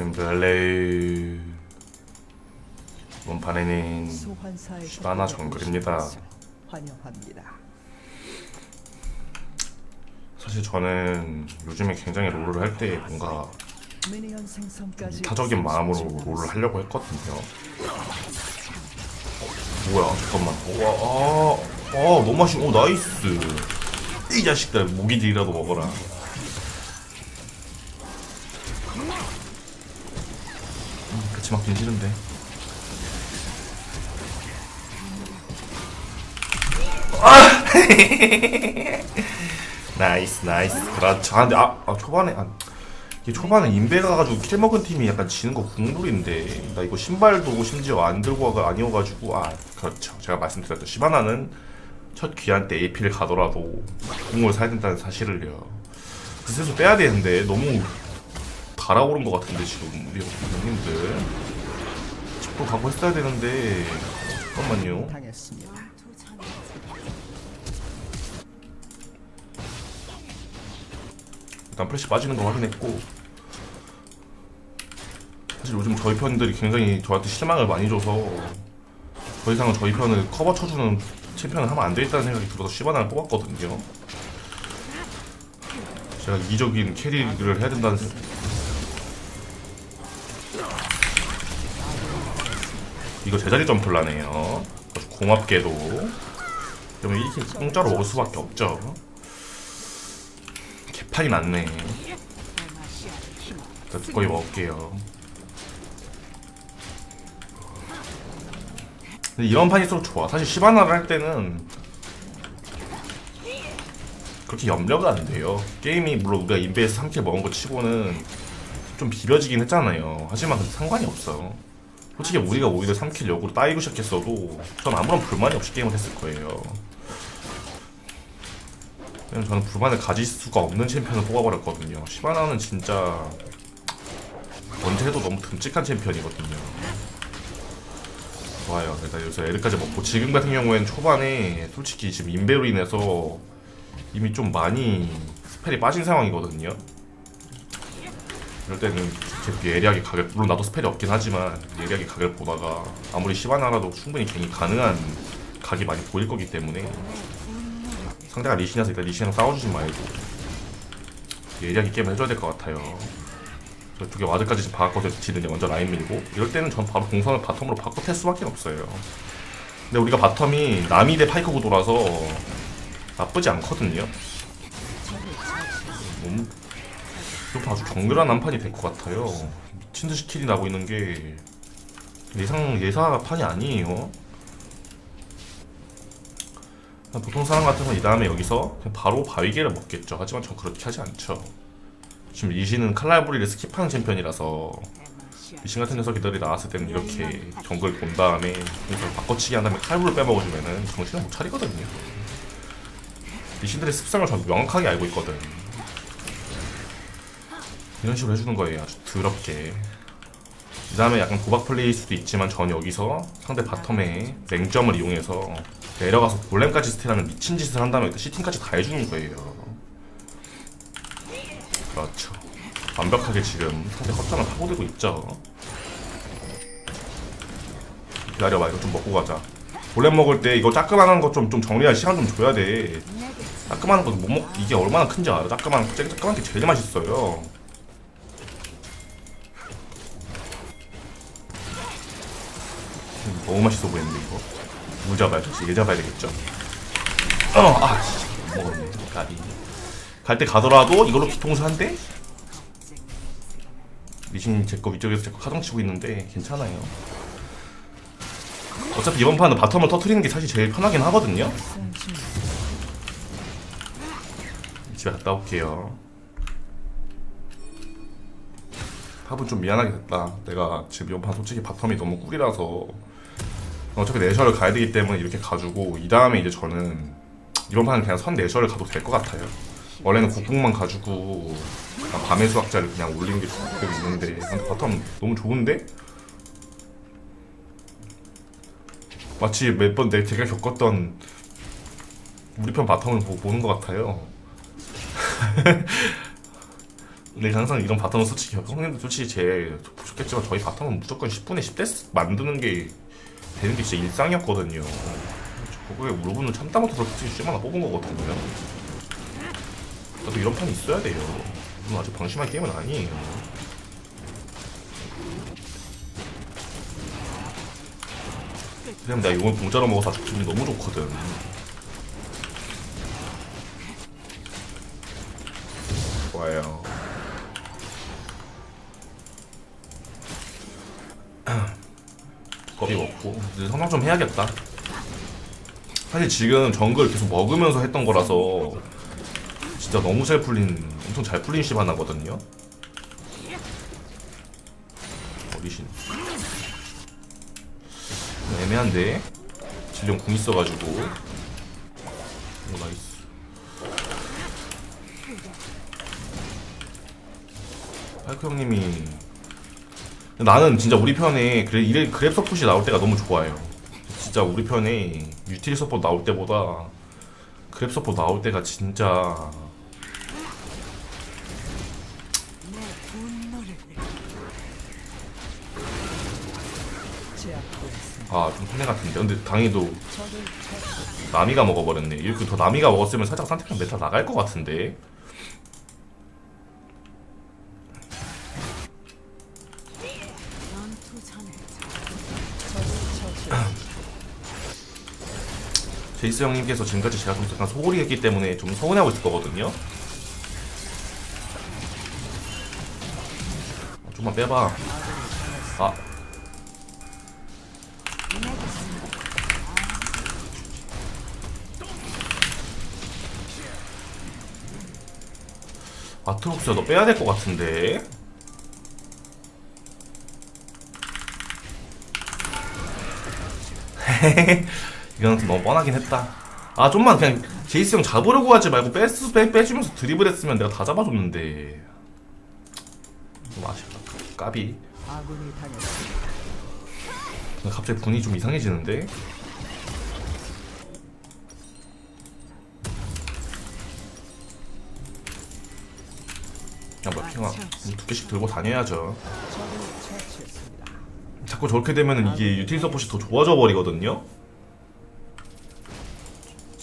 엠블레 이번 판에는 시바나 정글입니다. 환영합니다. 사실 저는 요즘에 굉장히 롤을 할 때 뭔가 타적인 마음으로 30초 롤을. 하려고 했거든요. 뭐야 잠깐만. 와, 아, 아 너무 맛있. 오 나이스. 이 자식들 모기들이라도 먹어라. 음, 같이 맞긴 싫은데. 아! 나이스 나이스. 그렇죠. 아, 근데 아, 아 초반에 아, 이게 초반에 인베 가 가지고 킬 먹은 팀이 약간 지는 거 국룰인데 나 이거 신발도 심지어 안 들고 와가 아니어가지고 아 그렇죠. 제가 말씀드렸죠. 시바나는 첫 귀한 때 AP를 가더라도 공을 사야 된다는 사실을요. 그래서 빼야 되는데 너무 달아오른 것 같은데 지금 우리 형님들. 집도 가고 했어야 되는데. 잠깐만요. 당했습니다. 일단 프레시 빠지는 거 확인했고. 사실 요즘 저희 편들이 굉장히 저한테 실망을 많이 줘서 더 이상은 저희 편을 커버 쳐주는 챔피언을 하면 안 되겠다는 생각이 들어서 시바나를 뽑았거든요. 제가 이기적인 캐리를 해야 된다는 생각 이거 제자리 점플라네요 아주 고맙게도 그러면 이렇게 공짜로 먹을 수밖에 없죠 개판이 많네. 일단 두꺼비 먹을게요. 근데 이런 판일수록 좋아. 사실 시바나를 할 때는 그렇게 염려가 안 돼요. 게임이 물론 우리가 인베에서 3킬 먹은 거 치고는 좀 비벼지긴 했잖아요. 하지만 상관이 없어요. 솔직히 우리가 오히려 3킬 역으로 따이고 시작했어도 전 아무런 불만이 없이 게임을 했을 거예요. 그냥 저는 불만을 가질 수가 없는 챔피언을 뽑아버렸거든요. 시바나는 진짜 언제 해도 너무 듬직한 챔피언이거든요. 좋아요. 일단 여기서 에르까지 먹고 지금 같은 경우에는 초반에 솔직히 지금 인베로 인해서 이미 좀 많이 스펠이 빠진 상황이거든요. 이럴 때는 계속 예리하게 가격 물론 나도 스펠이 없긴 하지만 예리하게 가격을 보다가 아무리 시바나라도 충분히 괜히 가능한 각이 많이 보일 거기 때문에 상대가 리신이라서 일단 리신이랑 싸워주지 말고 예리하게 게임을 해줘야 될 것 같아요. 저쪽에 와드까지 지금 박았거든요. 지든이 먼저 라인 밀고. 이럴 때는 전 바로 공선을 바텀으로 바꿔 텔 수밖에 없어요. 근데 우리가 바텀이 나미 대 파이크 구도라서 나쁘지 않거든요. 너 무 이거 아주 정글한 한판이 될 것 같아요 미친듯이 킬이 나고 있는 게 예상 예사 판이 아니에요 보통 사람 같으면 이 다음에 여기서 바로 바위개를 먹겠죠. 하지만 전 그렇게 하지 않죠. 지금 리신은 칼날부리를 스킵하는 챔피언이라서 리신 같은 녀석들이 나왔을 때는 이렇게 정글 본 다음에 공을 바꿔치기 한 다음에 칼부를 빼먹어주면은 정신을 못 차리거든요. 리신들의 습성을 전 명확하게 알고 있거든. 이런 식으로 해주는 거예요. 아주 더럽게. 이 다음에 약간 도박 플레이일 수도 있지만 전 여기서 상대 바텀에 맹점을 이용해서 내려가서 골렘까지 스틸하는 미친 짓을 한 다음에 일단 시팅까지 다 해주는 거예요. 그렇죠. 완벽하게 지금 상대 허점을 파고들고 있죠. 기다려봐 이거 좀 먹고 가자. 골렘 먹을 때 이거 따끔한 거 좀 좀 정리할 시간 좀 줘야 돼. 따끔한 거 못 먹 이게 얼마나 큰지 알아? 따끔한 따끔한 게 제일 맛있어요. 너무 맛있어 보이는데 이거. 물 잡아야지 얘 잡아야 되겠죠? 어아 먹었네 가비. 갈 때 가더라도 이걸로 뒤통수 한대? 미신 제거 위쪽에서 제거 카동 치고 있는데 괜찮아요. 어차피 이번 판은 바텀을 터트리는 게 사실 제일 편하긴 하거든요. 집에 갔다 올게요. 탑은 좀 미안하게 됐다. 내가 지금 이번 판 솔직히 바텀이 너무 꿀이라서 어차피 내셔를 가야 되기 때문에 이렇게 가지고 이 다음에 이제 저는 이번 판은 그냥 선 내셔를 가도 될 것 같아요. 원래는 국궁만 가지고 밤의 수학자를 그냥 올리는 게 되게 있는데 근데 바텀 너무 좋은데? 마치 몇 번 내 제가 겪었던 우리 편 바텀을 보, 보는 것 같아요. 근데 항상 이런 바텀은 솔직히 형님들 솔직히 제일 좋겠지만 저희 바텀은 무조건 10분에 10대 만드는 게 되는 게 진짜 일상이었거든요. 그거에 물어보는 참다 못해서 솔직히 심 하나 뽑은 거거든요. 나도 이런 판이 있어야 돼요. 이건 아주 방심할 게임은 아니에요. 그냥 내가 이걸 공짜로 먹어서 아주 기분이 너무 좋거든. 좋아요. 먹고 이제 성장 좀 해야겠다. 사실 지금 정글 계속 먹으면서 했던 거라서 진짜 너무 잘 풀린 엄청 잘 풀린 시바나거든요. 어리신 애매한데 질량 궁 있어가지고 오 나이스. 파이크 형님이 나는 진짜 우리 편에 그래 이래 그랩 서폿이 나올 때가 너무 좋아요. 진짜 우리 편에 유틸 서폿 나올 때보다 그랩 서폿 나올 때가 진짜. 아좀 손해 같은데. 근데 당해도. 나미가 먹어버렸네. 이렇게 더 나미가 먹었으면 살짝 산택한 메타 나갈 것 같은데. 적을 처치했습니다. 제이스 형님께서 지금까지 제가 좀 약간 소홀히 했기 때문에 좀 서운해하고 있을 거거든요. 어, 좀만 빼봐. 아. 아트록스야 너 빼야 될 것 같은데. 이건 좀 너무 뻔하긴 했다. 아 좀만 그냥 제이스 형 잡으려고 하지 말고 빼, 빼, 빼주면서 드리블했으면 내가 다 잡아줬는데 좀 아쉽다. 까비. 갑자기 분위기 좀 이상해지는데? 야, 뭐 핑아 두 개씩 들고 다녀야죠. 자꾸 저렇게 되면은 이게 유틸 서폿이 더 좋아져 버리거든요.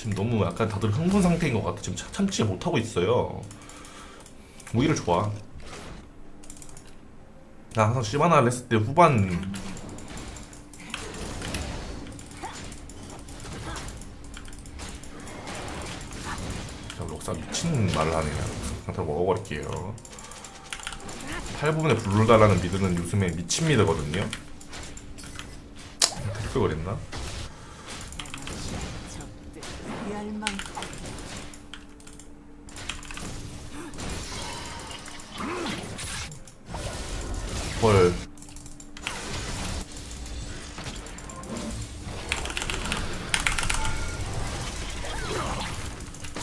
지금 너무 약간 다들 흥분 상태인 것 같아. 지금 참- 참지 못하고 있어요. 오히려 좋아. 나 항상 시바나를 했을 때 후반 자, 록사 미친 말을 하네요. 상태 먹어버릴게요. 8부분에 부르다라는 미드는 요즘에 미친 미드거든요. 댓글 그랬나? 헐.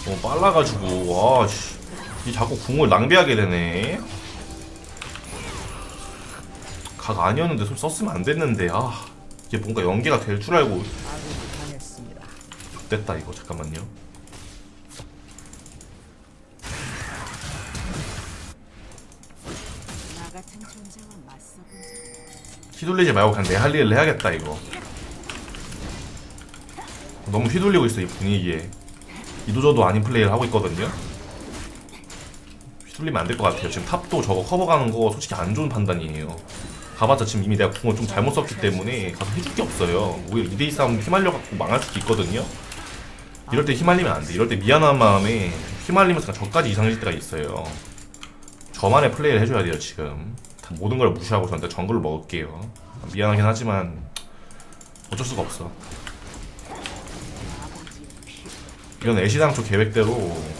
너무 빨라가지고 와 씨 이 자꾸 궁을 낭비하게 되네 각 아니었는데 손 썼으면 안 됐는데 아 이게 뭔가 연계가 될 줄 알고. 됐다 이거. 잠깐만요. 휘둘리지 말고 그냥 내 할 일을 해야겠다 이거. 너무 휘둘리고 있어 이 분위기에. 이도저도 아닌 플레이를 하고 있거든요. 휘둘리면 안 될 것 같아요. 지금 탑도 저거 커버 가는 거 솔직히 안 좋은 판단이에요. 가봤자 지금 이미 내가 궁을 좀 잘못 썼기 때문에 가서 해줄 게 없어요. 오히려 2대2 싸움 휘말려갖고 망할 수도 있거든요 이럴 때 휘말리면 안 돼. 이럴 때 미안한 마음에 휘말리면서 저까지 이상해질 때가 있어요. 저만의 플레이를 해줘야 돼요 지금. 다 모든 걸 무시하고 저한테 정글을 먹을게요. 미안하긴 하지만 어쩔 수가 없어. 이건 애시당초 계획대로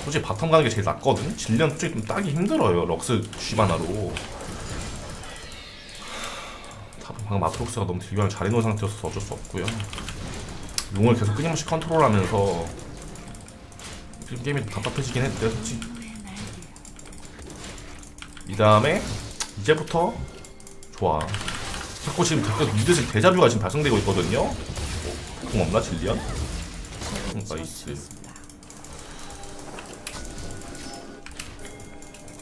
솔직히 바텀 가는 게 제일 낫거든? 질련 솔직히 좀 따기 힘들어요 럭스 쉬바나로. 탑- 방금 마트록스가 너무 딜교환을 잘 해놓은 상태여서 어쩔 수 없고요 용을 계속 끊임없이 컨트롤하면서 지금 게임이 좀 답답해지긴 했는데 솔직히 이 다음에 이제부터 좋아. 자꾸 지금 자꾸 미드실 대자뷰가 지금 발생되고 있거든요. 공 없나 질리언? 음, 나이스.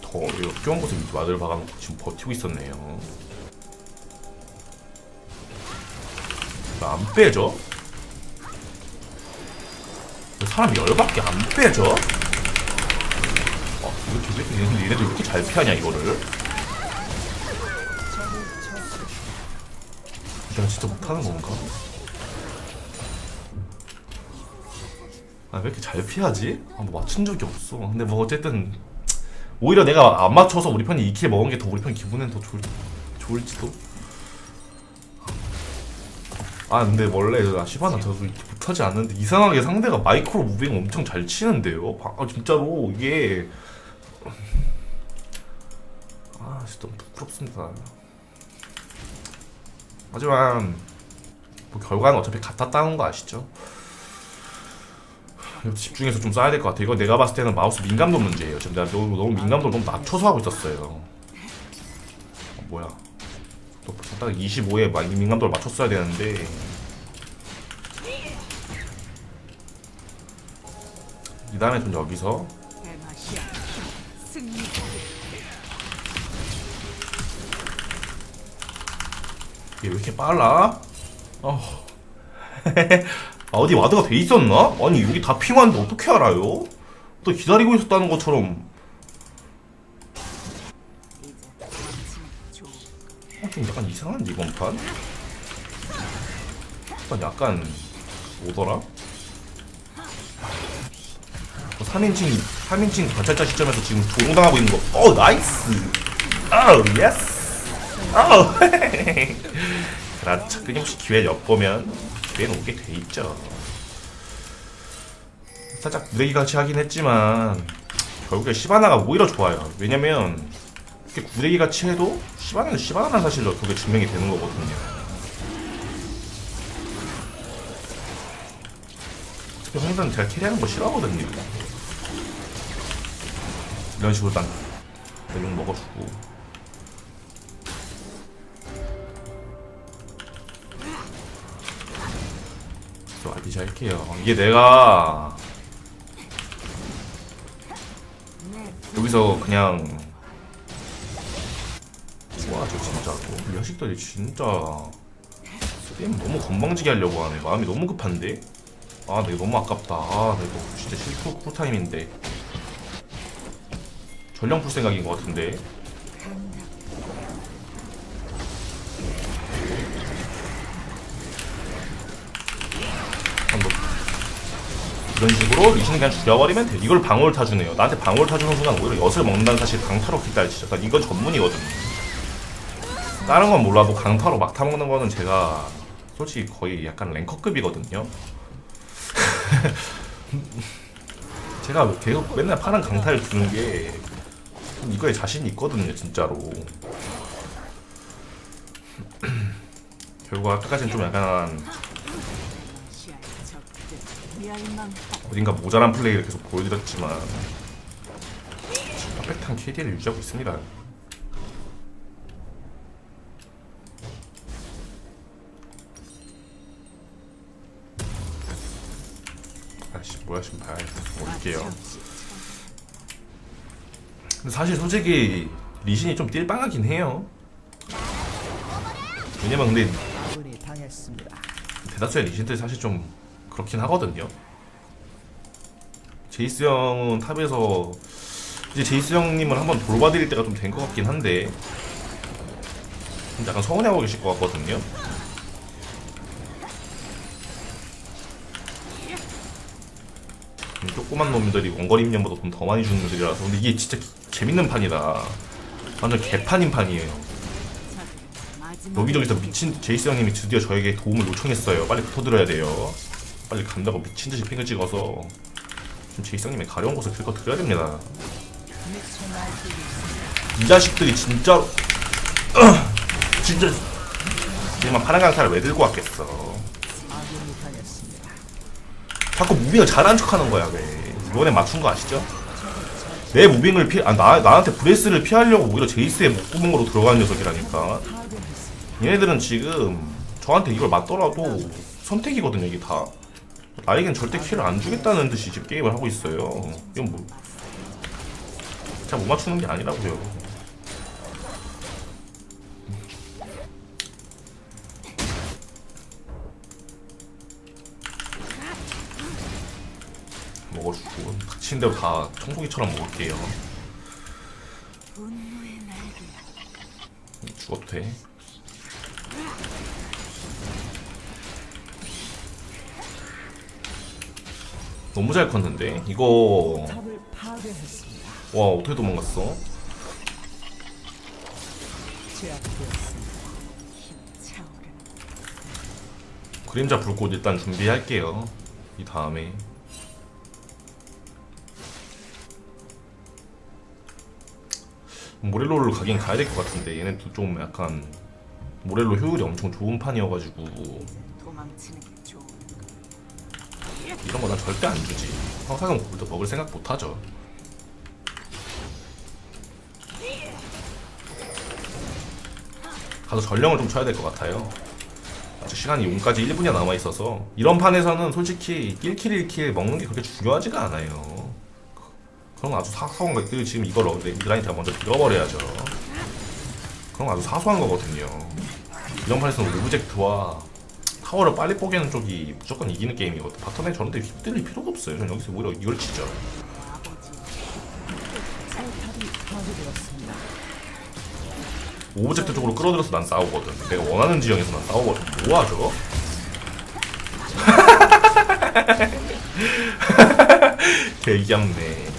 더 역겨운 곳에 와드를 박아놓고 지금 버티고 있었네요 나안 빼져? 사람이 열받게 안 빼져? 어, 이렇게 왜 얘네들, 왜 이렇게 잘 피하냐 이거를. 내가 진짜 못하는 건가? 아 왜 이렇게 잘 피하지? 아, 뭐 맞춘 적이 없어 근데 뭐 어쨌든 오히려 내가 안 맞춰서 우리 편이 2킬 먹은 게 더 우리 편 기분엔 더 좋을, 좋을지도 아 근데 원래 나 시바나 저도 못하지 않는데 이상하게 상대가 마이크로 무빙 엄청 잘 치는데요 바- 아 진짜로 이게 아 진짜 너무 부끄럽습니다 하지만 뭐 결과는 어차피 같았다는 거 아시죠? 집중해서 좀 써야 될 것 같아. 이거 내가 봤을 때는 마우스 민감도 문제예요. 지금 내가 너무, 너무 민감도를 너무 낮춰서 하고 있었어요. 어, 뭐야? 또딱 25에 민감도를 맞췄어야 되는데 이 다음에 좀 여기서. 이게 왜 이렇게 빨라? 어. 아, 어디 와드가 돼 있었나? 아니 여기 다 핑하는데 어떻게 알아요? 또 기다리고 있었다는 것처럼 이제 마침 좋은 어, 좀 약간 이상한데 이번 판? 약간 약간 뭐더라? 3인칭 3인칭 관찰자 시점에서 지금 조롱당하고 있는 거. 어 나이스. 아우 예스. 아우. 그렇죠. 끊임없이 기회 엿보면 기회는 오게 돼 있죠. 살짝 무대기 같이 하긴 했지만 결국에 시바나가 오히려 좋아요. 왜냐면 이렇게 구대기 같이 해도 시바나는 시바나라는 사실로 그게 증명이 되는 거거든요. 어차피 형들은 제가 캐리하는 거 싫어하거든요. 이런 식으로 난 내용 먹어주고. 또 RPG 할게요. 이게 내가 여기서 그냥 좋아져 진짜 이 자식들이 진짜 게임 너무 건방지게 하려고 하네 마음이 너무 급한데 아 내가 너무 아깝다 아 내가 진짜 실프 쿨타임인데 전령 풀 생각인 것 같은데 한번 이런 식으로 리신 그냥 죽여버리면 돼. 이걸 방울 타주네요. 나한테 방울 타주는 순간 오히려 엿을 먹는다는 사실 강타로 기다리시죠. 그러니까 이건 전문이거든. 다른 건 몰라도 강타로 막 타먹는 거는 제가 솔직히 거의 약간 랭커급이거든요. 제가 계속 맨날 파란 강타를 주는 게 이거에 자신이 있거든요, 진짜로. 결과 끝까지는 좀 약간. 어딘가 모자란 플레이를 계속 보여드렸지만 퍼펙트한 KD를 유지하고 있습니다. 뭐야 지금 봐야겠다. 올게요. 근데 사실 솔직히 리신이 좀 띨빵하긴 해요. 왜냐면 근데. 대다수의 리신들이 사실 좀 그렇긴 하거든요. 제이스 형은 탑에서 이제 제이스 형님을 한번 돌봐드릴 때가 좀 된 것 같긴 한데 좀 약간 서운해하고 계실 것 같거든요. 음, 조그만 놈들이 원거리 임량보다 좀더 많이 주는 놈들이라서 근데 이게 진짜 기- 재밌는 판이다. 완전 개판인 판이에요. 여기저기서 미친 제이스 형님이 드디어 저에게 도움을 요청했어요. 빨리 붙어들어야 돼요. 빨리 간다고 미친 듯이 핑을 찍어서 좀 제이스 형님의 가려운 곳을 긁어 드려야 됩니다. 이 자식들이 진짜 진짜 정말 파란 강타를 왜 들고 왔겠어. 자꾸 무빙을 잘하는 척하는 거야 왜? 이번에 맞춘 거 아시죠? 내 무빙을 피, 아, 나, 나한테 브레스를 피하려고 오히려 제이스의 목구멍으로 들어가는 녀석이라니까. 얘네들은 지금 저한테 이걸 맞더라도 선택이거든요 이게 다. 나에겐 절대 킬을 안 주겠다는 듯이 지금 게임을 하고 있어요. 이건 뭐 잘 못 맞추는 게 아니라고요. 먹어주고 닥친 대로 다 청소기처럼 먹을게요. 날개. 죽어도 돼. 너무 잘 컸는데 이거. 와 어떻게 도망갔어? 그림자 불꽃 일단 준비할게요. 이 다음에 모렐로를 가긴 가야 될 것 같은데 얘네도 좀 약간 모렐로 효율이 엄청 좋은 판이어가지고 이런 거 난 절대 안 주지. 황사경 골드 먹을 생각 못 하죠. 가서 전령을 좀 쳐야 될 것 같아요. 아직 시간이 용까지 1분이 남아 있어서 이런 판에서는 솔직히 1킬 1킬 먹는 게 그렇게 중요하지가 않아요. 그럼 아주 사소한 것들 지금 이걸 어- 미드라인 제가 먼저 밀어버려야죠. 그럼 아주 사소한 거거든요. 이런 판에서는 오브젝트와 타워를 빨리 뽀개는 쪽이 무조건 이기는 게임이거든. 바텀에 저런데 휘둘릴 필요가 없어요. 전 여기서 오히려 이걸 치죠. 오브젝트 쪽으로 끌어들여서 난 싸우거든. 내가 원하는 지형에서 난 싸우거든. 뭐하죠? 개귀엽네.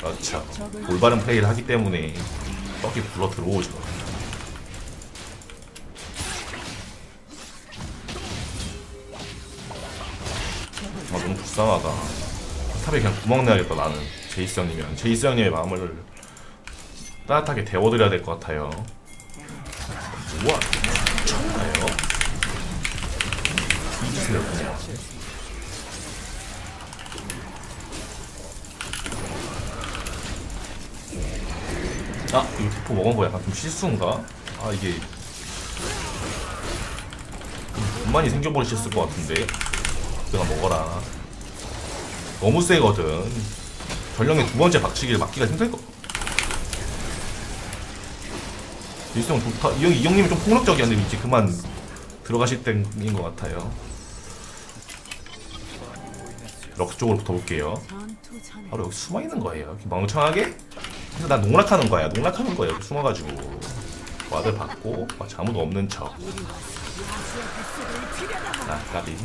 그렇죠. 올바른 플레이를 하기 때문에 떡이 불러 들어오죠. 아 너무 불쌍하다. 탑에 그냥 구멍 내야겠다 나는. 제이스 형님이랑 제이스 형님의 마음을 따뜻하게 데워드려야 될 것 같아요. 우와, 미쳤나요? 이지스였군요. 아, 이거 대포 먹은 거 약간 좀 실수인가? 아, 이게. 분만이 생겨버리셨을 것 같은데. 내가 먹어라. 너무 세거든. 전령의 두 번째 박치기를 막기가 힘들 거. 일성 좋다. 이 형, 이 형님이 좀 폭력적이었는데 이제 그만 들어가실 때인 것 같아요. 럭스 쪽으로 붙어볼게요. 바로 여기 숨어 있는 거예요. 이렇게 멍청하게. 그래서 난 농락하는 거야. 농락하는 거예요. 여기 숨어가지고 와드 받고 마치 아무도 없는 척. 아, 까비.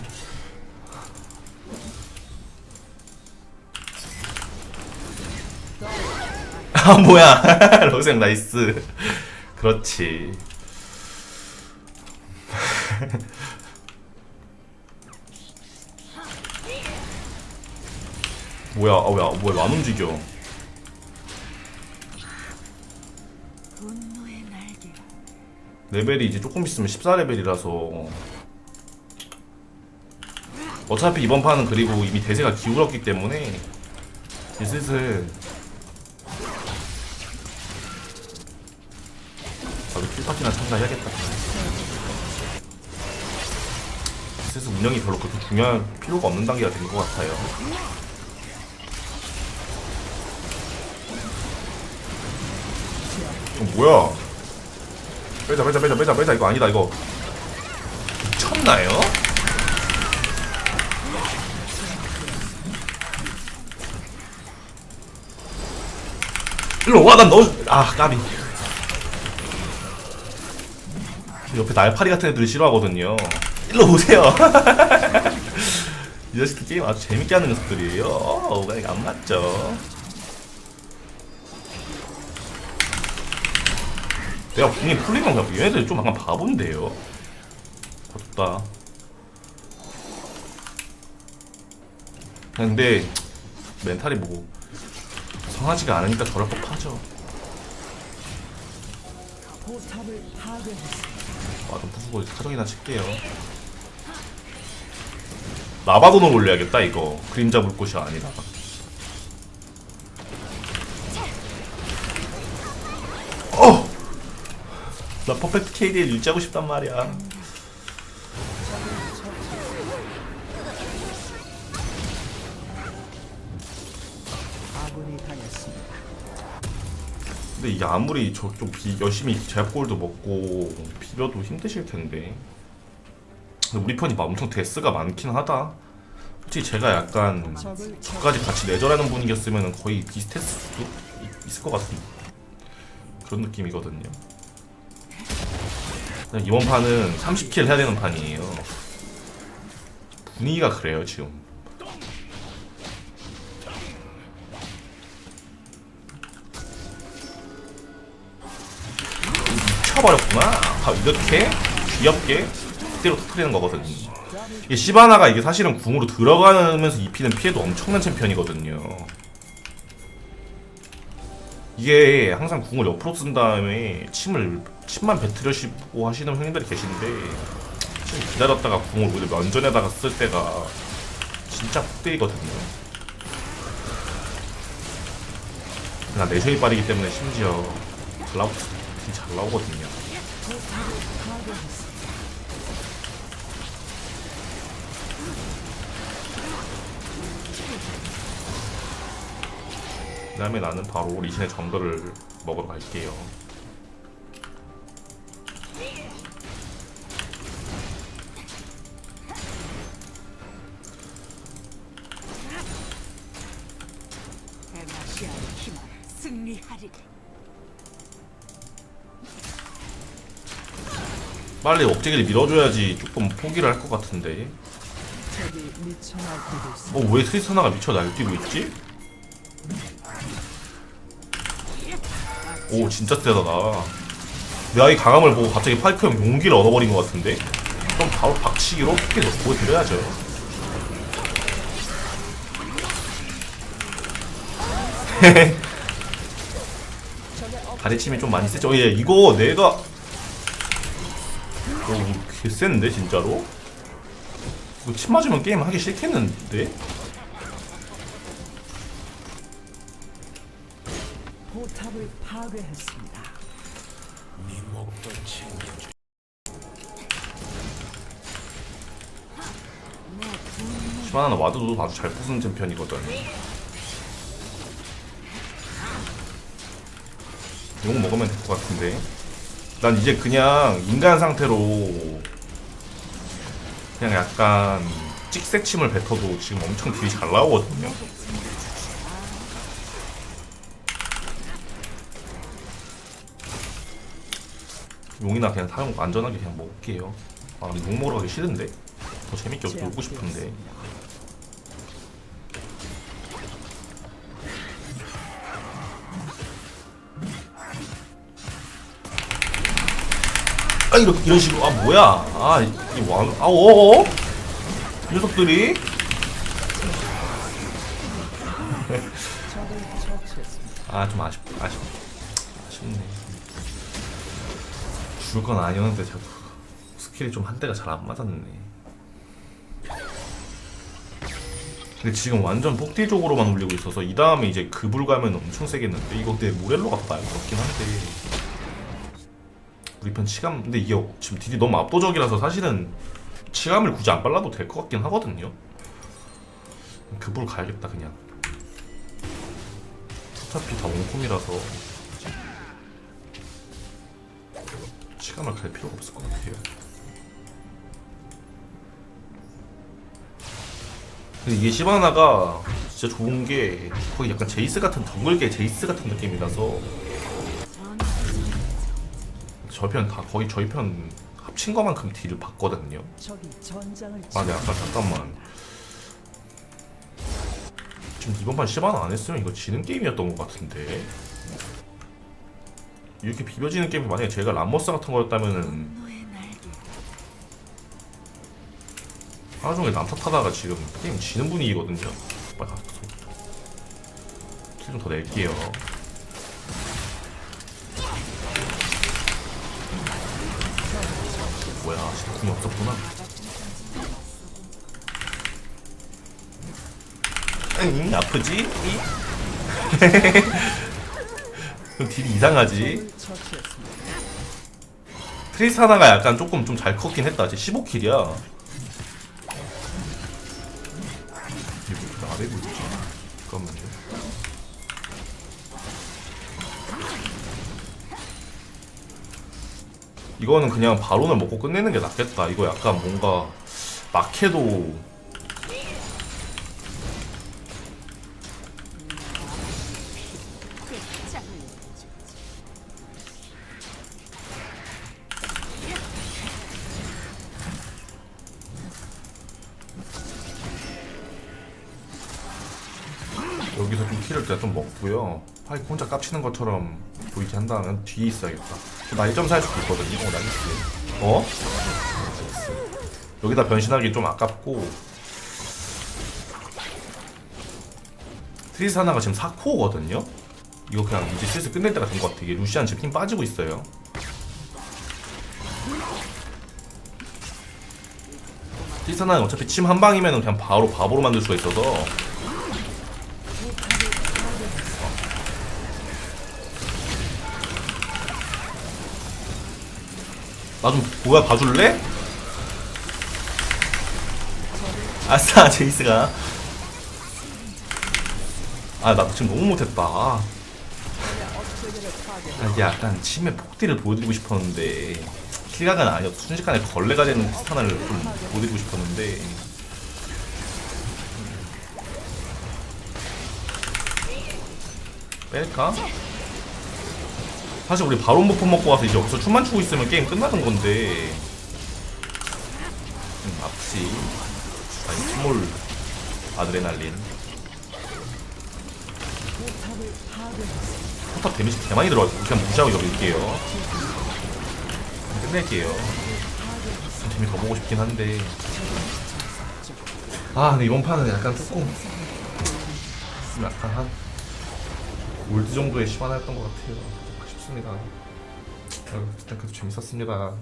아 뭐야 로생 나이스 그렇지 뭐야 아 뭐야 뭐야 안 움직여 분노의 날개. 레벨이 이제 조금 있으면 14레벨이라서. 어차피 이번 판은 그리고 이미 대세가 기울었기 때문에 이제 슬슬. 나도 킬파티나 참가해야겠다. 슬슬 운영이 별로 그렇게 중요한 필요가 없는 단계가 된 것 같아요. 어, 뭐야 빼자 빼자 빼자 빼자 빼자. 이거 아니다 이거. 미쳤나요? 일로 와난너아 까비. 옆에 날파리 같은 애들이 싫어하거든요. 일로 오세요. 이 자식들 게임 아주 재밌게 하는 녀석들이에요. 어, 그러니까 안 맞죠 내가 분명히 풀리는 거야. 얘네들 좀 약간 바본데요. 졌다. 근데 멘탈이 뭐 성하지가 않으니까 저럴 법하죠. 아좀 부수고 사정이나 칠게요. 라바돈을 올려야겠다 이거. 그림자 불꽃이 아니라. 나 퍼펙트 KD를 유지하고 싶단 말이야. 근데 이게 아무리 저 좀 열심히 제압골도 먹고 비벼도 힘드실 텐데. 근데 우리 편이 막 엄청 데스가 많긴 하다. 솔직히 제가 약간 저까지 같이 내절하는 분위기였으면 거의 비슷했을 수도 있- 있을 것 같은 그런 느낌이거든요 이번 판은 30킬 해야 되는 판이에요. 분위기가 그래요 지금. 미쳐버렸구나. 아, 이렇게 귀엽게 그대로 터트리는 거거든요. 이게 시바나가 이게 사실은 궁으로 들어가면서 입히는 피해도 엄청난 챔피언이거든요 이게 항상 궁을 옆으로 쓴 다음에 침을 침만 뱉으려시고 하시는 형님들이 계신데 좀 기다렸다가 궁을 오히려 면전에다가 쓸 때가 진짜 푹 때리거든요. 나 내셔이 빠르기 때문에 심지어 잘 나오거든요 그 다음에 나는 바로 리신의 정글을 먹으러 갈게요. 빨리 억제기를 밀어줘야지 조금 포기를 할 것 같은데 있습니다. 어왜 트리스타나가 미쳐 날뛰고 있지? 오 진짜 세다 나 내가 이 강함을 보고 갑자기 파이크 형 용기를 얻어버린 것 같은데? 그럼 바로 박치기로 어떻게 보여드려야죠. 가래침이 좀 많이 세죠? 예 이거 내가 오 개 센데 진짜로? 이거 침 맞으면 게임 하기 싫겠는데? 포탑을 파괴했습니다. 시바나는 와드도 아주 잘 부수는 챔피언이거든. 이거 먹으면 될 것 같은데. 난 이제 그냥 인간 상태로 그냥 약간 찍새침을 뱉어도 지금 엄청 딜이 잘 나오거든요. 용이나 그냥 사용 안전하게 그냥 먹을게요. 아, 근데 용 먹으러 가기 싫은데. 더 재밌게 놀고 싶은데. 아 이런 이런 식으로 아 뭐야 아이왕 아오 이 녀석들이. 아 좀 아쉽 아 죽을 건 아니었는데 자꾸 스킬이 좀한 대가 잘 안 맞았네. 근데 지금 완전 폭딜 쪽으로만 올리고 있어서 이 다음에 이제 급을 가면 엄청 세겠는데? 이거 근데 모렐로가 더 나을 것 같긴 한데. 우리 편 치감 근데 이게 지금 딜이 너무 압도적이라서 사실은 치감을 굳이 안 발라도 될 것 같긴 하거든요. 급으로 가야겠다 그냥. 어차피 다 원콤이라서 시간을 갈 필요가 없을 것 같아요. 근데 이게 시바나가 진짜 좋은 게 거의 약간 제이스 같은 정글계 제이스 같은 느낌이라서 저희 편 다 거의 저희 편 합친 것만큼 딜을 받거든요. 적이 전장을 아, 네, 아까 잠깐만. 지금 이번 판 시바나 안 했으면 이거 지는 게임이었던 것 같은데. 이렇게 비벼지는 게임이 만약에 제가 람머스 같은 거였다면은 너의 날개. 하루 종일 남 탓하다가 지금 게임 지는 분위기거든요. 빨리 가서 킬좀 더 낼게요. 뭐야, 지금 궁이 없었구나. 응, 아프지? 그 딜이 이상하지. 트리스타나가 약간 조금 좀 잘 컸긴 했다. 이제 15킬이야. 이거는 그냥 바론을 먹고 끝내는 게 낫겠다. 이거 약간 뭔가 막해도 여기서 좀 키를 때좀 먹고요. 파이크 혼자 깝치는 것처럼 보이게 한다면 뒤에 있어야겠다. 나 1.4할 수도 있거든요. 어, 나이스. 어? 여기다 변신하기 좀 아깝고. 트리사나가 지금 4코어거든요? 이거 그냥 이제 슬슬 끝낼 때가 된 것 같아. 이게 루시안 지금 힘 빠지고 있어요. 트리사나는 어차피 침 한 방이면 그냥 바로 바보로 만들 수가 있어서 나 좀 뭐야 봐줄래? 아싸 제이스가 아 나 지금 너무 못했다 아 이게 약간 침의 폭딜을 보여드리고 싶었는데 킬각은 아니었어 순식간에 걸레가 되는 스타나를 좀 보여드리고 싶었는데 뺄까? 사실 우리 바론 버프 먹고 와서 이제 여기서 춤만 추고 있으면 게임 끝나는 건데. 음, 아프지 아니 스몰. 아드레날린. 포탑 데미지 개 많이 들어가지고 그냥 무시하고 밀게요. 끝낼게요. 좀 재미 더 보고 싶긴 한데. 아 근데 이번 판은 약간 조금 약간 한 골드 정도의 시간이었던 것 같아요 아쉽습니다. 어, 일단 그래도 재밌었습니다